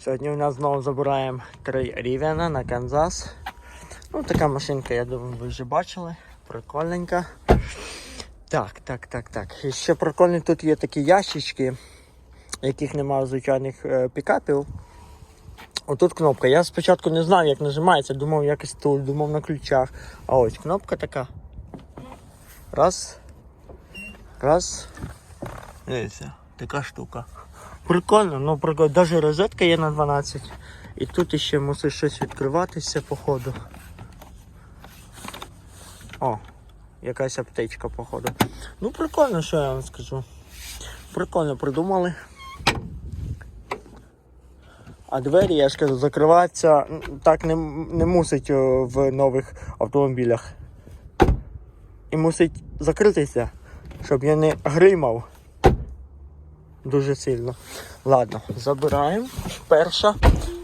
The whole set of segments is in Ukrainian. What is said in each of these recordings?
Сьогодні у нас знову забираємо три рівня на Канзас. Ну, така машинка, я думаю, ви вже бачили. Прикольненька. Так, так, так, так. І ще прикольні тут є такі ящички, яких немає звичайних е, пікапів. Отут кнопка. Я спочатку не знав, як нажимається, думав якось тут, думав на ключах. А ось кнопка така. Раз. Раз. Дивіться, така штука. Прикольно, ну прикольно. Даже розетка є на 12. І тут іще мусить щось відкриватися походу. О, якась аптечка, походу. Ну прикольно, що я вам скажу. Прикольно придумали. А двері, я ж кажу, закриватися так не, не мусить в нових автомобілях. І мусить закритися, щоб я не гримав дуже сильно. Ладно, забираємо. Перша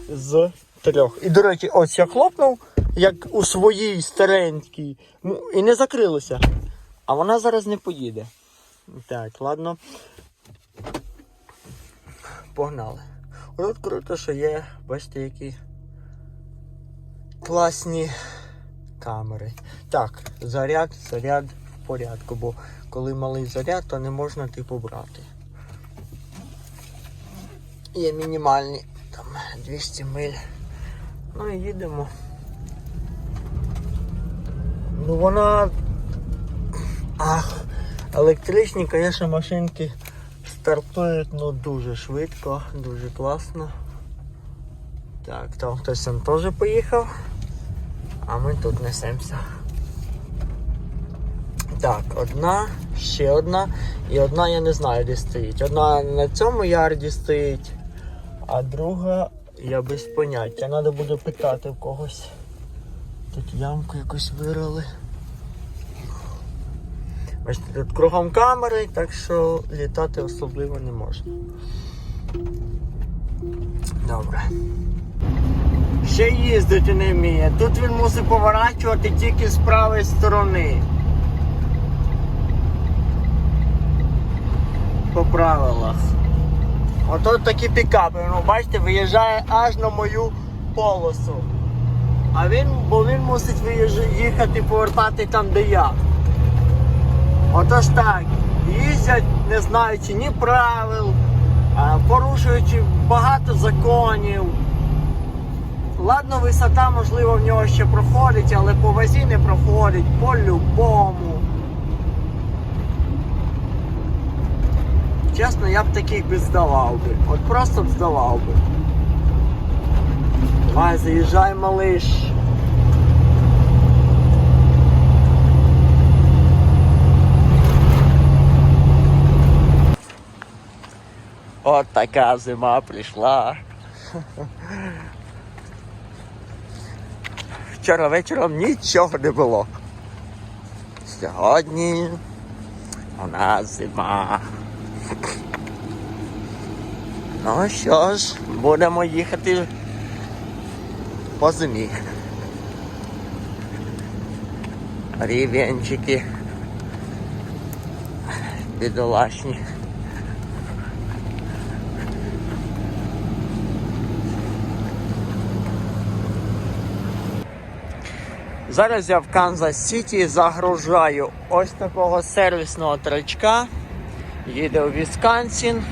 з трьох. І, до речі, ось я хлопнув, як у своїй старенькій, ну, і не закрилося. А вона зараз не поїде. Так, ладно. Погнали. От круто, що є, бачите, які класні камери. Так, заряд, заряд в порядку, бо коли малий заряд, то не можна типу брати. Є мінімальні там 200 миль. Ну і їдемо. Ну вона. Ах, електричні, звісно, машинки стартують ну дуже швидко, дуже класно. Так, там хтось там теж поїхав, а ми тут несемося. Так, одна, ще одна, і одна я не знаю, де стоїть. Одна на цьому ярді стоїть, а друга я без поняття. Треба буде питати в когось. Тут ямку якусь вирили. Бачите, тут кругом камери, так що літати особливо не можна. Добре. Ще їздити не вміє. Тут він мусить поворачувати тільки з правої сторони. По правилах. Ото такі пікапи, ну бачите, виїжджає аж на мою полосу. А він, бо він мусить виїжджати, їхати, повертати там, де я. Отож так, їздять, не знаючи ні правил, порушуючи багато законів. Ладно, висота, можливо, в нього ще проходить, але по вазі не проходить по-любому. Чесно, я б таких би здавав би. От просто б здавав би. Давай, заїжджай, малиш. От така зима прийшла. Вчора вечором нічого не було. Сьогодні у нас зима. Ну що ж, будемо їхати по зимі. Рівенчики. Бідолашні. Зараз я в Канзас Сіті загружаю ось такого сервісного трачка. Їде у Вісконсін.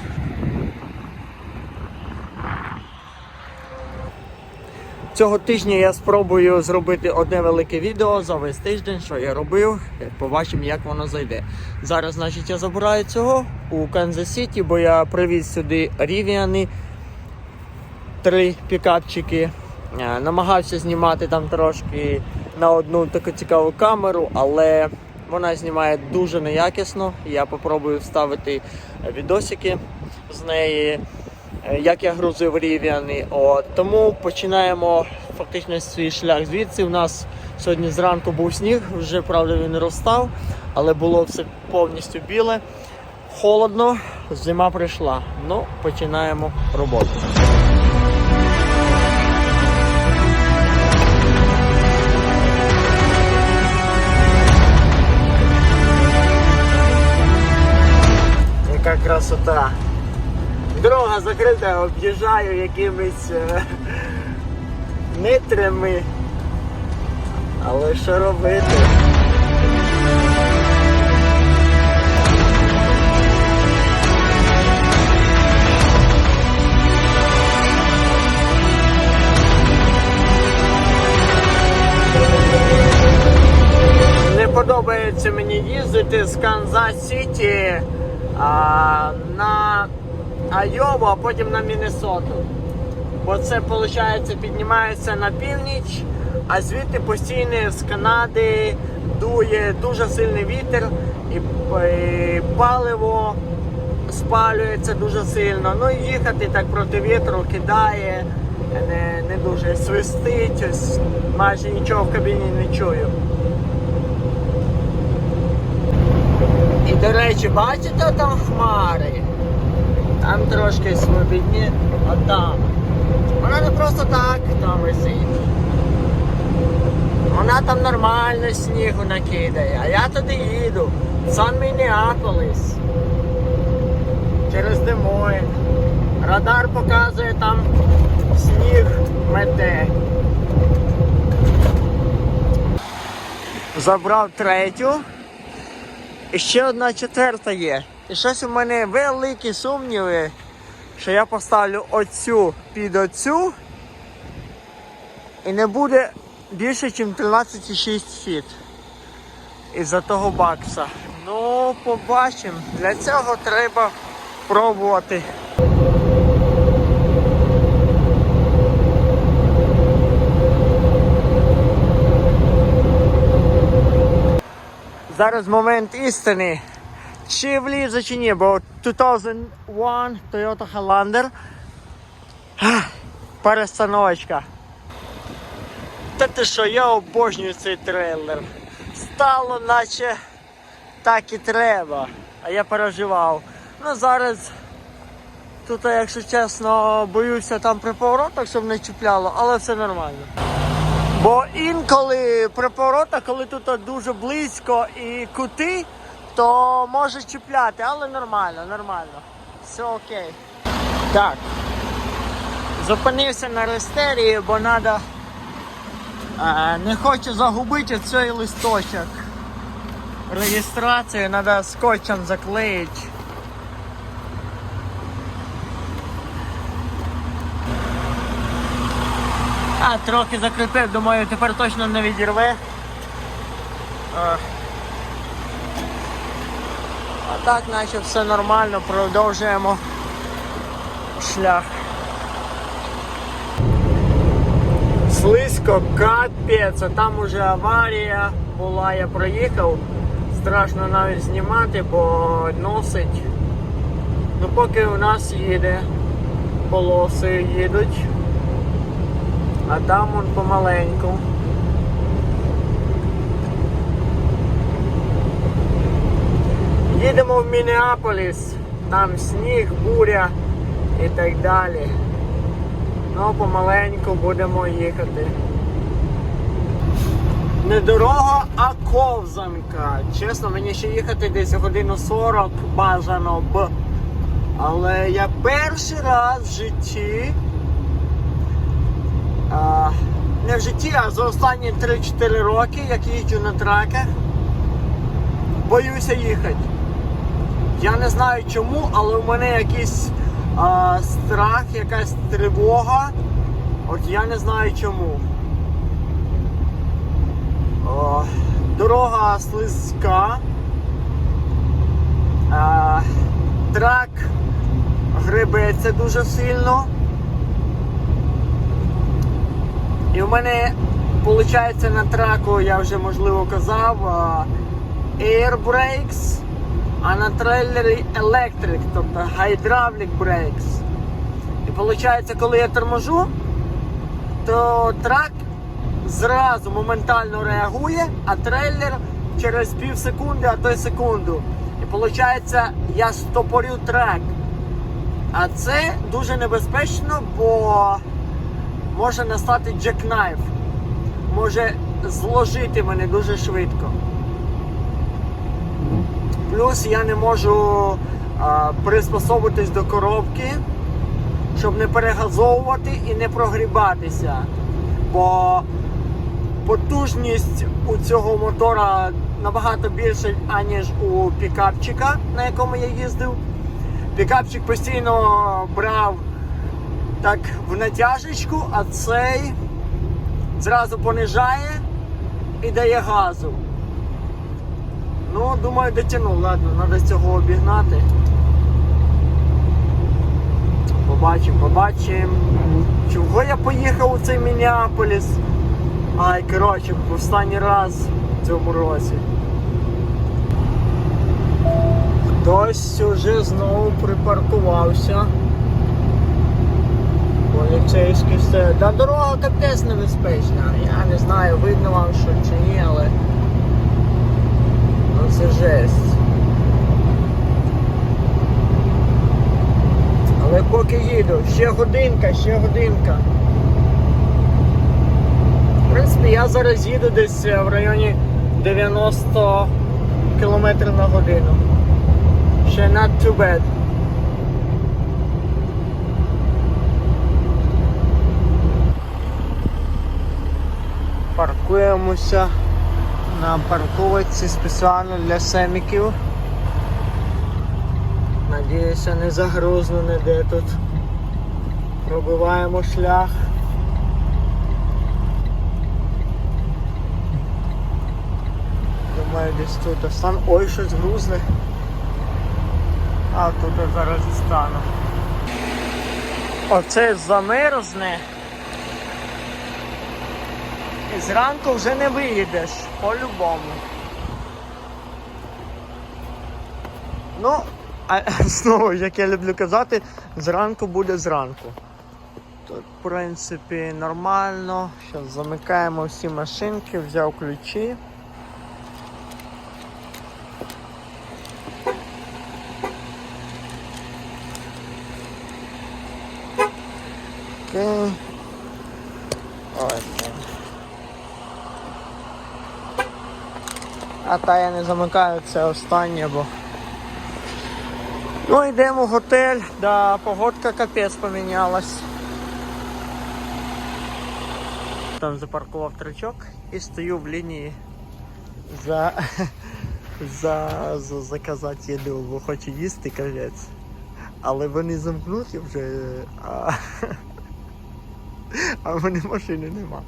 Цього тижня я спробую зробити одне велике відео за весь тиждень, що я робив. Побачимо, як воно зайде. Зараз, значить, я забираю цього у Канзас Сіті, бо я привіз сюди рів'яни, три пікапчики. Е, Намагався знімати там трошки на одну таку цікаву камеру, але вона знімає дуже неякісно. Я попробую вставити відосики з неї, як я грузив рів'яни. От, Тому починаємо фактично свій шлях звідси. У нас сьогодні зранку був сніг, вже правда він розстав, але було все повністю біле. Холодно, зима прийшла. Ну, починаємо роботу. Яка красота. Дорога закрита, об'їжджаю якимись е, нитрями. Але що робити? Не подобається мені їздити з Канзас Сіті а, на Айову, а потім на Міннесоту. Бо це, виходить, піднімається на північ, а звідти постійно з Канади дує дуже сильний вітер і, і паливо спалюється дуже сильно. Ну і їхати так проти вітру кидає, не, не дуже свистить, ось майже нічого в кабіні не чую. І до речі, бачите там хмари? Там трошки свобідні, а там. Вона не просто так там висить. Вона там нормально снігу накидає, а я туди їду. Сан Мінеаполіс. Через Демойн. Радар показує там сніг мете. Забрав третю. І ще одна четверта є. І щось у мене великі сумніви, що я поставлю оцю під оцю і не буде більше, ніж 13,6 фіт. Із-за того бакса. Ну, побачимо. Для цього треба пробувати. Зараз момент істини. Чи влізе, чи ні, бо 2001 Toyota Highlander. Перестановочка. Та ти що, я обожнюю цей трейлер. Стало наче так і треба. А я переживав. Ну зараз тут, якщо чесно, боюся там при поворотах, щоб не чіпляло, але все нормально. Бо інколи при поворотах, коли тут дуже близько і кути, то може чіпляти, але нормально, нормально. Все окей. Так. Зупинився на рестерії, бо треба. Не хочу загубити цей листочок. Реєстрацію треба скотчем заклеїти. А, трохи закріпив, думаю, тепер точно не відірве. А, а так, наче все нормально, продовжуємо шлях. Слизько, капець, а там уже аварія була, я проїхав. Страшно навіть знімати, бо носить. Ну поки у нас їде, полоси їдуть. А там он помаленьку. Їдемо в Мінеаполіс, там сніг, буря і так далі. Ну, помаленьку будемо їхати. Не дорога, а ковзанка. Чесно, мені ще їхати десь годину 40 бажано б. Але я перший раз в житті а, не в житті, а за останні 3-4 роки, як їжджу на траках, боюся їхати. Я не знаю чому, але у мене якийсь а, страх, якась тривога. От я не знаю чому. О, дорога слизька. А, трак гребеться дуже сильно. І в мене, виходить, на траку, я вже можливо казав, Air Brakes, а на трейлері Electric, тобто Hydraulic Brakes. І виходить, коли я торможу, то трак зразу моментально реагує, а трейлер через пів секунди, а то й секунду. І виходить, я стопорю трак. А це дуже небезпечно, бо може настати джекнайф. Може зложити мене дуже швидко. Плюс я не можу а, приспособитись до коробки. щоб не перегазовувати і не прогрібатися. Бо потужність у цього мотора набагато більша, аніж у пікапчика, на якому я їздив. Пікапчик постійно брав так в натяжечку, а цей зразу понижає і дає газу. Ну, думаю, дотягнув. Ладно, треба цього обігнати. Побачимо, побачимо. Чого я поїхав у цей Мінneаполіс? Ай, коротше, в останній раз в цьому році. Хтось уже знову припаркувався. Поліцейський все. Та дорога капець небезпечна. Я не знаю, видно вам що чи ні, але. Ну це жесть. Але поки їду, ще годинка, ще годинка. В принципі, я зараз їду десь е, в районі 90 км на годину. Ще not too bad. Паркуємося на парковці спеціально для семіків. Надіюся, не загрузно ніде тут. Пробиваємо шлях. Думаю, десь тут стан. Ой, щось грузне. А тут я зараз стану. Оце замерзне. І зранку вже не виїдеш, по-любому. Ну, а знову, як я люблю казати, зранку буде зранку. В принципі, нормально. Зараз замикаємо всі машинки, взяв ключі. Окей. А та я не замикаю, це останнє, бо. Ну, йдемо в готель, да, погодка капець помінялась. Там запаркував тричок і стою в лінії за, за, за заказати їду, бо хочу їсти капець. Але вони замкнуті вже, а, а в мене машини нема.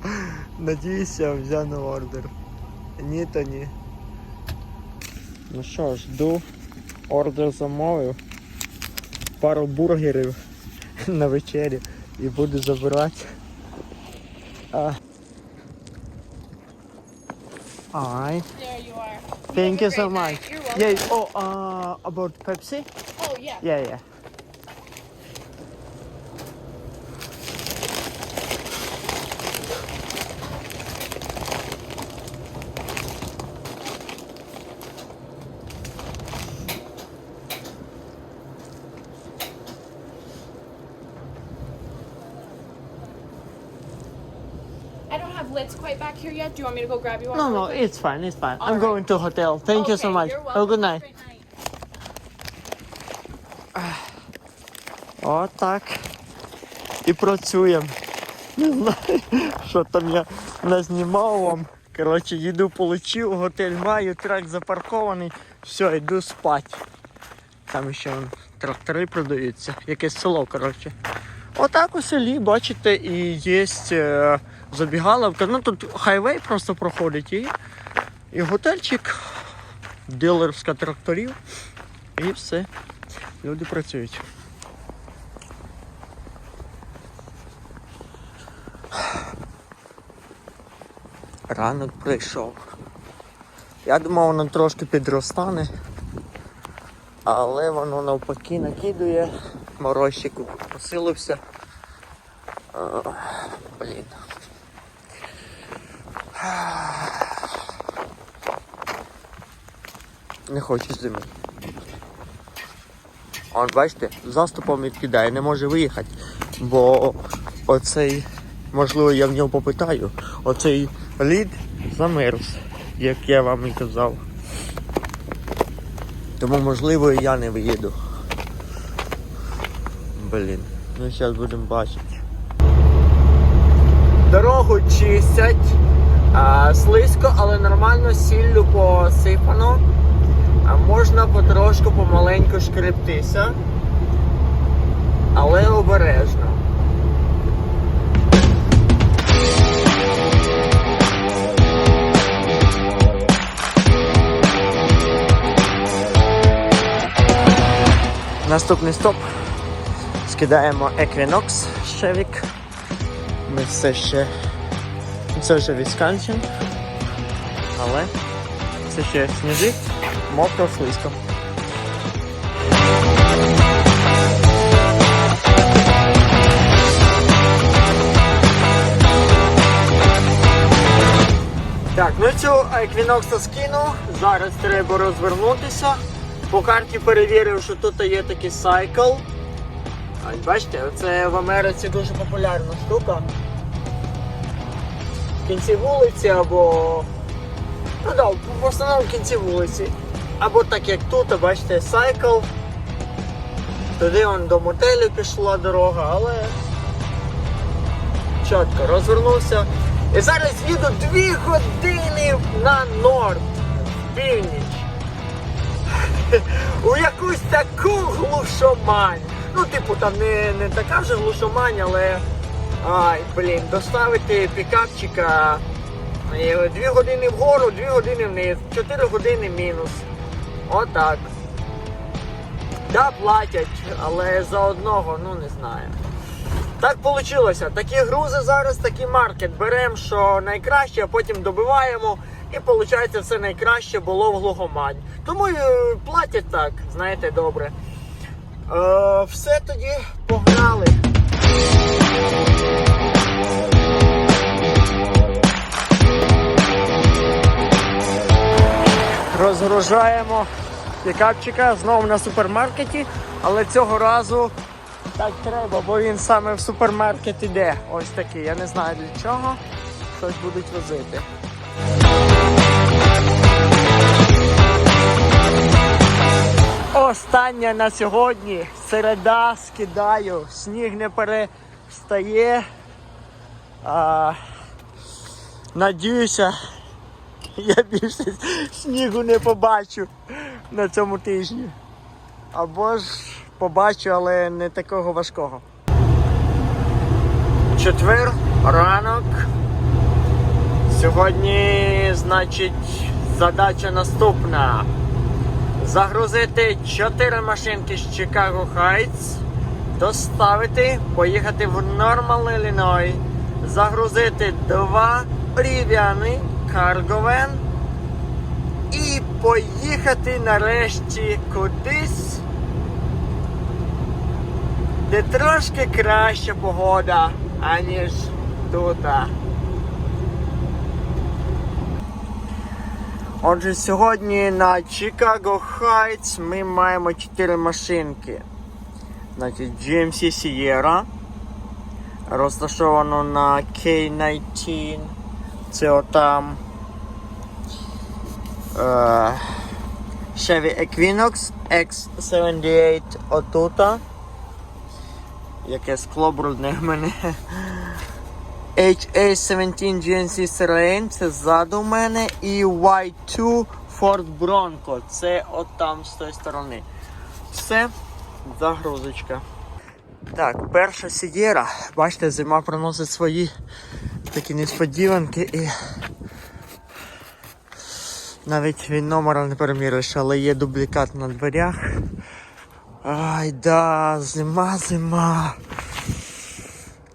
Надіюся, взяну ордер. Ні, то ні. Ну що, жду. Ордер замовив. Пару бургерів на вечері і буду забирати. А. Alright. There you are. Thank you so much. You're welcome. Yeah, oh, uh, about Pepsi? Oh yeah. Yeah, yeah. Yet. Do you want me to go grab you one? No, no, quick? it's fine, it's fine. I'm Alright. going to hotel. Thank you so much. You're Have a good night. Отак. І працюємо. Не знаю, що там я назнімав вам. Коротше, їду получив, готель маю, трак запаркований. Все, йду спати. Там ще трактори продаються. Якесь село, коротше. Отак у селі, бачите, і є забігаловка. Ну тут хайвей просто проходить і, і готельчик, дилерська тракторів. І все. Люди працюють. Ранок прийшов. Я думав, воно трошки підростане, але воно навпаки накидує, морозчик посилився. Блін. Не хочеш зими. Он, бачите, заступом відкидає, не може виїхати, бо оцей, можливо, я в нього попитаю, оцей лід замерз, як я вам і казав. Тому, можливо, і я не виїду. Блін. Ну, зараз будемо бачити. Дорогу чистять. Слизько, але нормально сіллю посипано. А можна потрошку помаленьку шкребтися. Але обережно. Наступний стоп. Скидаємо Equinox Chevik. Ми все ще. Це вже Вісконсін. Але все ще сніжить, мокро, слизько. Так, ну цю Equinox скину. Зараз треба розвернутися. По карті перевірив, що тут є такий сайкл. Бачите, це в Америці дуже популярна штука. В кінці вулиці або. Ну да, в основному в кінці вулиці. Або так як тут, бачите, сайкл. Туди он до мотелю пішла дорога, але чітко розвернувся. І зараз їду 2 години на норд, в північ. У якусь таку глушомань. Ну, типу, там не, не така вже глушомань, але. Ай, блін, доставити пікапчика. І Дві години вгору, дві години вниз, 4 години мінус. Отак. Да, платять, але за одного, ну не знаю. Так вийшло. Такі грузи зараз, такий маркет. Беремо, що найкраще, а потім добиваємо. І виходить, все найкраще було в глухомань. Тому і е, платять так, знаєте, добре. Е, все тоді погнали. Розгружаємо пікапчика знову на супермаркеті, але цього разу так треба, бо він саме в супермаркет іде. Ось такий. Я не знаю для чого. Щось будуть возити. Остання на сьогодні. Середа скидаю. Сніг не перестає. А, надіюся, я більше снігу не побачу на цьому тижні. Або ж побачу, але не такого важкого. Четвер, ранок. Сьогодні, значить, задача наступна. Загрузити 4 машинки з Chicago Heights, доставити, поїхати в Нормал, Ілліной, загрузити два рів'яни карговен і поїхати нарешті кудись, де трошки краща погода, аніж тут. Отже, сьогодні на Chicago Heights ми маємо 4 машинки. Значить, GMC Sierra. Розташовано на K19. Це отам. Е, Chevy Equinox X78 отута. Яке скло брудне в мене. HA17 GNC Serain, це ззаду в мене, і Y2 Ford Bronco, це от там з тої сторони. Все, загрузочка. Так, перша сідєра. Бачите, зима приносить свої такі несподіванки і навіть він номера не переміриш, але є дублікат на дверях. Ай да, зима, зима.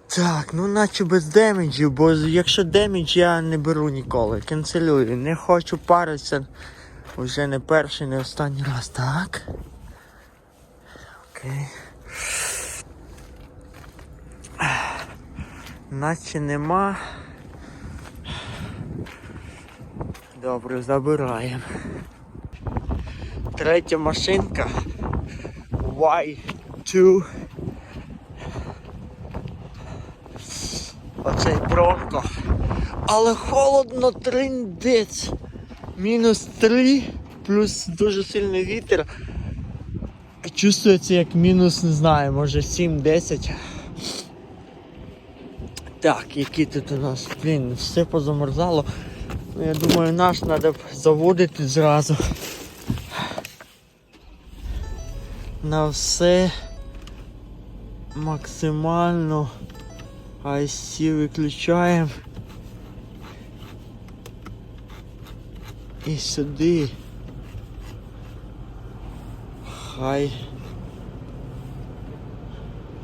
Так, ну наче без демеджів, бо якщо демедж я не беру ніколи. Канцелюю. Не хочу паритися. Вже не перший, не останній раз, так? Окей. Наче нема. Добре, забираємо. Третя машинка. Y2. Оцей бронко. Але холодно триндець. Мінус 3, плюс дуже сильний вітер. Чувствується як мінус, не знаю, може 7-10. Так, які тут у нас, блін, все позамерзало. Ну, я думаю, наш треба заводити зразу. На все максимально IC виключаємо. І сюди. Хай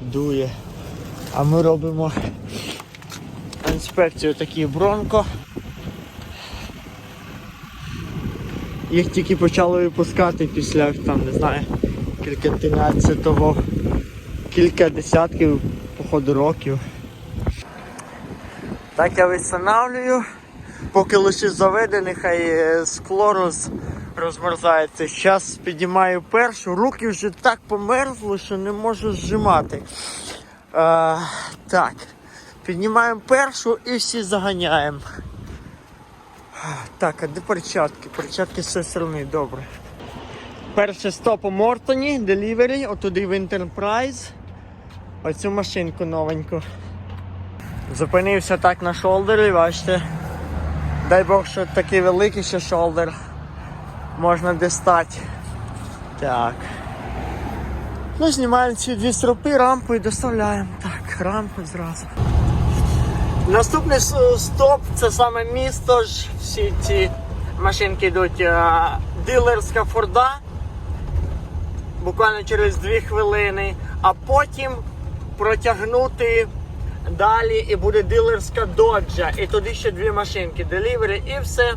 дує. А ми робимо інспекцію такі бронко. Їх тільки почали випускати після там, не знаю, кільканадцятого, кілька десятків, походу років. Так я встановлюю. Поки лише заведений, хай е, скло роз, розмерзається. Зараз підіймаю першу, руки вже так померзли, що не можу зжимати. А, так, піднімаємо першу і всі заганяємо. Так, а де перчатки? Перчатки з цієї добре. Перше стоп у Мортоні, Delivery, отуди в Enterprise. Оцю машинку новеньку. Зупинився так на шолдері, бачите. Дай Бог, що такий великий ще шолдер. Можна дістати. Так. Ну, знімаємо ці дві стропи, рампу і доставляємо. Так, рампу зразу. Наступний стоп це саме місто ж. Всі ці машинки йдуть. Дилерська Форда. Буквально через 2 хвилини. А потім протягнути далі і буде дилерська доджа. І туди ще дві машинки. Делівері і все.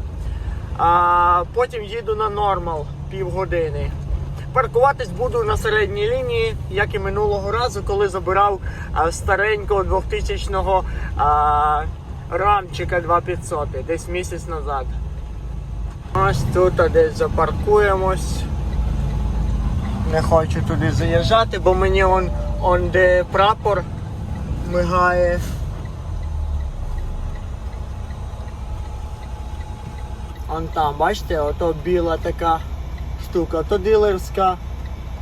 А потім їду на нормал півгодини. Паркуватись буду на середній лінії, як і минулого разу, коли забирав а, старенького 2000-го рамчика 2500, десь місяць назад. Ось тут десь запаркуємось. Не хочу туди заїжджати, бо мені он, он де прапор мигає. Он там, бачите, ото біла така штука, то дилерська,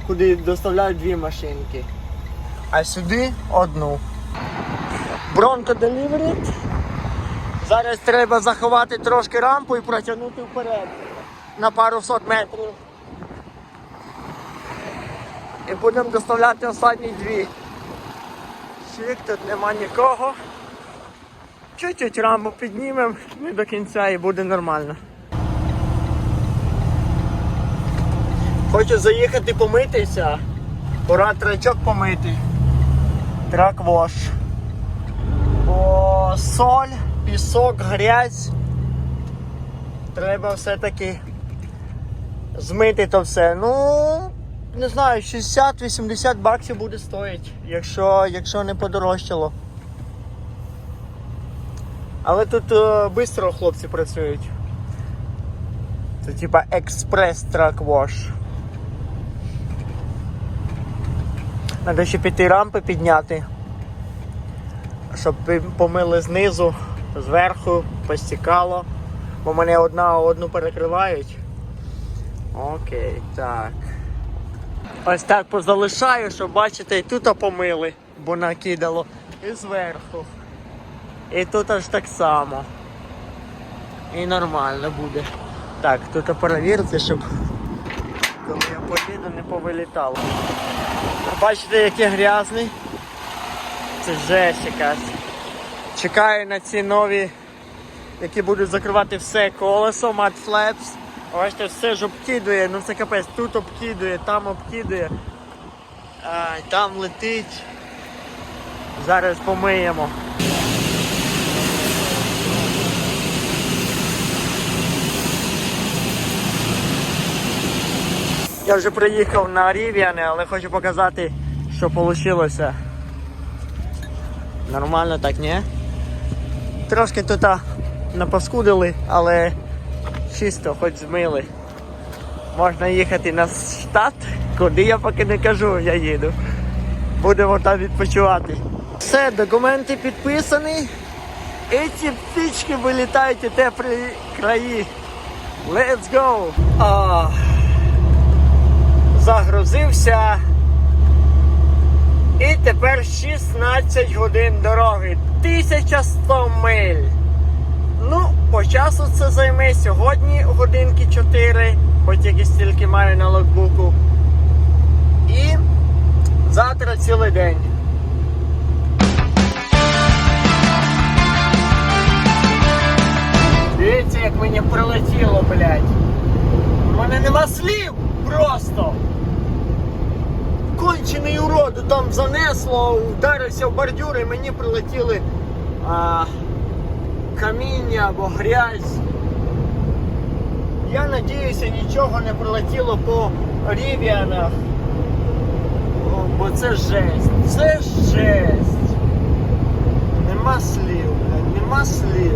куди доставляють дві машинки. А сюди одну. Бронко Delivery. Зараз треба заховати трошки рампу і протягнути вперед на пару сот метрів. І будемо доставляти останні дві. Чик, тут нема нікого. Чуть-чуть раму піднімемо не до кінця і буде нормально. Хочу заїхати помитися. Пора трачок помити. Трак-вош. Бо соль, пісок, грязь. Треба все-таки змити то все. Ну, не знаю, 60-80 баксів буде стоїть, якщо, якщо не подорожчало. Але тут швидко хлопці працюють. Це типа експрес трак вош. Треба ще піти рампи підняти, щоб помили знизу, зверху, постікало. Бо мене одна одну перекривають. Окей, так. Ось так позалишаю, щоб бачите, і тут помили, бо накидало, і зверху. І тут аж так само. І нормально буде. Так, тут перевірте, щоб коли я поїду, не повилітало. Бачите, який грязний. Це жесть якась. Чекаю на ці нові, які будуть закривати все колесо, мат флепс. Бачите, все ж обкидує, ну це капець, тут обкидує, там обкидує. Ай, там летить. Зараз помиємо. Я вже приїхав на Рів'яне, але хочу показати, що вийшло. Нормально так, ні? Трошки тут напаскудили, але чисто, хоч змили. Можна їхати на штат, куди я поки не кажу, я їду. Будемо там відпочивати. Все, документи підписані. І ці птички вилітають у теплі краї. Let's go! А, загрузився. І тепер 16 годин дороги. 1100 миль. Ну, по часу це займе сьогодні годинки 4, бо тільки стільки маю на логбуку. І завтра цілий день. Дивіться, як мені прилетіло, блядь. У мене нема слів просто. Кончений урод, там занесло, вдарився в бордюр і мені прилетіли а, каміння або грязь. Я надіюся, нічого не прилетіло по рів'янах. Бо це жесть. Це жесть. Нема слів, нема слів.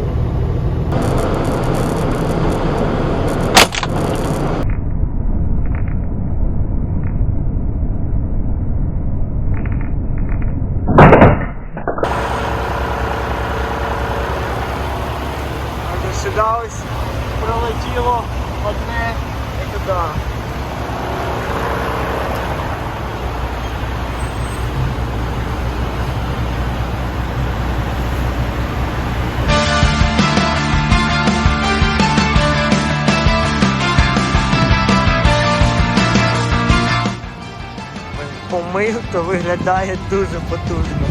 Помив, то виглядає дуже потужно.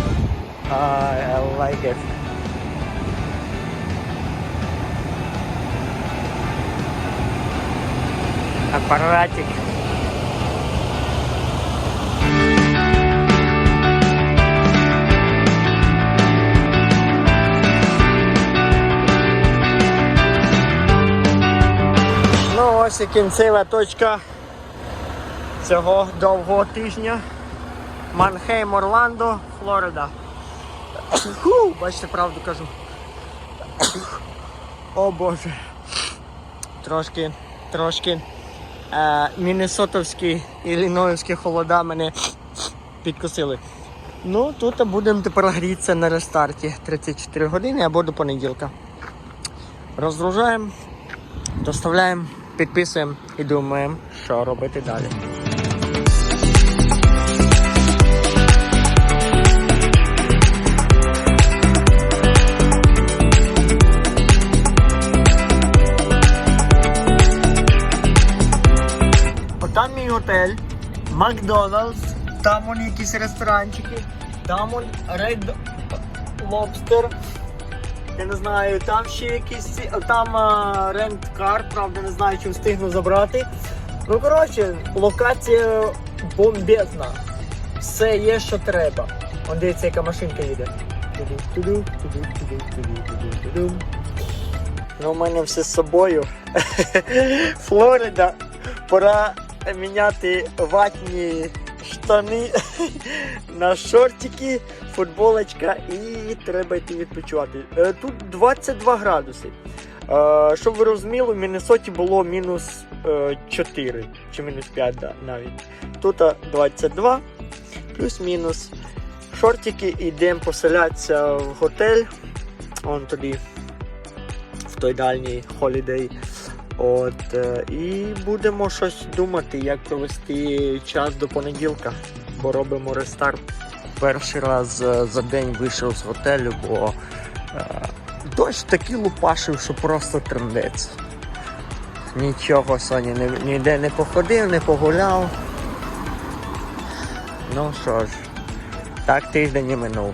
I like it. апаратик. Ну ось і кінцева точка цього довгого тижня. Манхейм, Орландо, Флорида. Фу, бачите, правду кажу. О Боже. Трошки, трошки е, міннесотовські іллінойські холода мене підкосили. Ну, тут будемо тепер грітися на рестарті 34 години або до понеділка. Розгружаємо, доставляємо, підписуємо і думаємо, що робити далі. Готель, Макдоналдс, там вон якісь ресторанчики, там вон Red Lobster. Я не знаю, там ще якісь там рент кар, правда, не знаю, чи встигну забрати. Ну, коротше, локація бомбезна. Все є, що треба. Вон дивіться, яка машинка їде. Ну, у мене все з собою. Флорида. Пора міняти ватні штани на шортики, футболочка і треба йти відпочивати. Е, Тут 22 градуси. Е, Щоб ви розуміли, в Міннесоті було мінус е, 4 чи мінус 5 да, навіть. Тут е, 22 плюс-мінус. Шортики йдемо поселятися в готель. Вон туди, в той дальній холідей. От, е, і будемо щось думати, як провести час до понеділка, бо робимо рестарт. Перший раз е, за день вийшов з готелю, бо е, дощ такий лупашив, що просто трендець. Нічого Соня ніде не походив, не погуляв. Ну що ж, так тиждень і минув.